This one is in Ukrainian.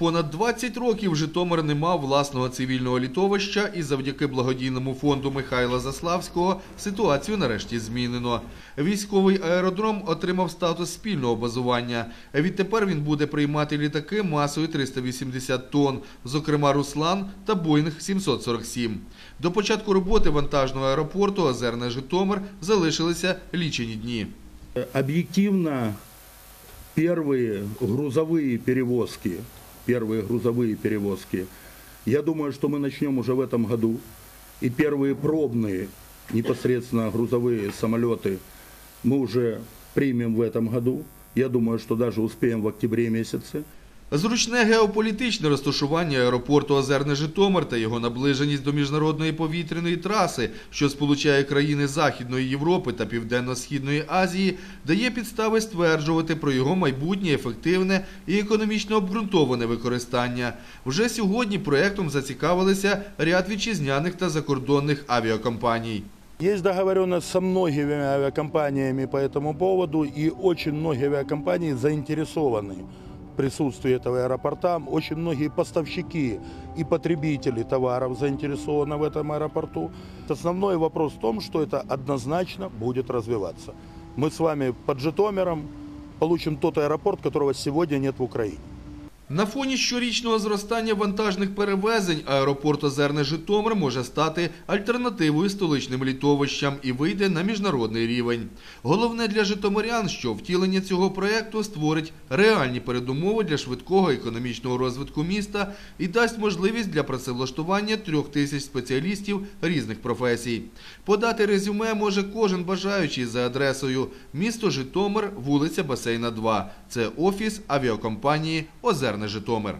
Понад 20 років Житомир не мав власного цивільного літовища і завдяки благодійному фонду Михайла Заславського ситуацію нарешті змінено. Військовий аеродром отримав статус спільного базування. Відтепер він буде приймати літаки масою 380 тонн, зокрема Руслан та Боїнг 747. До початку роботи вантажного аеропорту Озерне Житомир залишилися лічені дні. Объективно, первые грузовые перевозки, Первые грузовые перевозки, я думаю, что мы начнем уже в этом году. И первые пробные непосредственно грузовые самолеты мы уже примем в этом году. Я думаю, что даже успеем в октябре месяце. Зручне геополітичне розташування аеропорту Озерне Житомир та його наближеність до міжнародної повітряної траси, що сполучає країни Західної Європи та Південно-Східної Азії, дає підстави стверджувати про його майбутнє ефективне і економічно обґрунтоване використання. Вже сьогодні проектом зацікавилися ряд вітчизняних та закордонних авіакомпаній. Есть договоренность со многими авиакомпаниями по этому поводу, и очень многие авиакомпании заинтересованы в присутствии этого аэропорта. Очень многие поставщики и потребители товаров заинтересованы в этом аэропорту. Основной вопрос в том, что это однозначно будет развиваться. Мы с вами под Житомиром получим тот аэропорт, которого сегодня нет в Украине. На фоні щорічного зростання вантажних перевезень аеропорт Озерне Житомир може стати альтернативою столичним літовищам і вийде на міжнародний рівень. Головне для житомирян, що втілення цього проекту створить реальні передумови для швидкого економічного розвитку міста і дасть можливість для працевлаштування трьох тисяч спеціалістів різних професій. Подати резюме може кожен бажаючий за адресою місто Житомир, вулиця Басейна 2. Це офіс авіакомпанії Озерне Житомир.